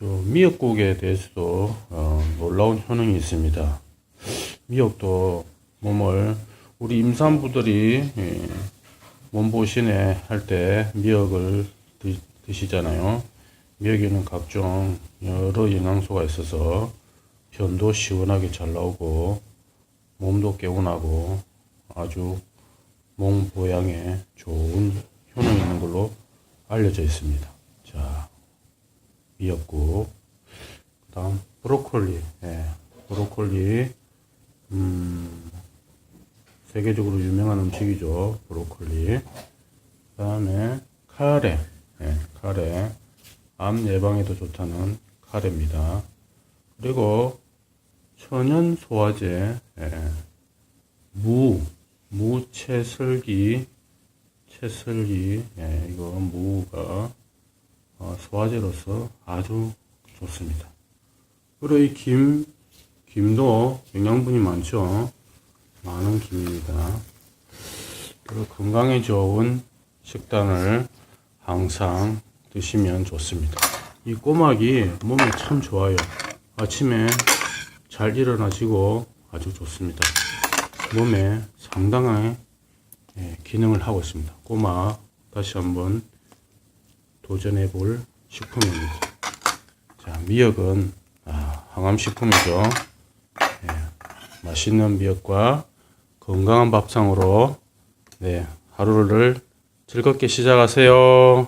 저 미역국에 대해서도 어, 놀라운 효능이 있습니다. 미역도 몸을 우리 임산부들이 예, 몸보신에 할 때 미역을 드, 드시잖아요. 미역에는 각종 여러 영양소가 있어서 변도 시원하게 잘 나오고 몸도 개운하고 아주 몸 보양에 좋은 효능이 있는 걸로 알려져 있습니다. 자, 미역국. 그 다음 브로콜리. 예, 브로콜리. 음, 세계적으로 유명한 음식이죠. 브로콜리. 그 다음에 카레. 예, 카레. 암 예방에도 좋다는 카레입니다. 그리고 천연 소화제. 예, 무. 무채슬기. 채슬기. 예, 이거 무가 어, 소화제로서 아주 좋습니다. 그리고 이 김, 김도 영양분이 많죠. 많은 김입니다. 그리고 건강에 좋은 식단을 항상 드시면 좋습니다. 이 꼬막이 몸에 참 좋아요. 아침에 잘 일어나시고 아주 좋습니다. 몸에 상당한 예, 기능을 하고 있습니다. 꼬막 다시 한번 도전해 볼 식품입니다. 자, 미역은 아, 항암식품이죠. 예, 맛있는 미역과 건강한 밥상으로 네, 하루를 즐겁게 시작하세요.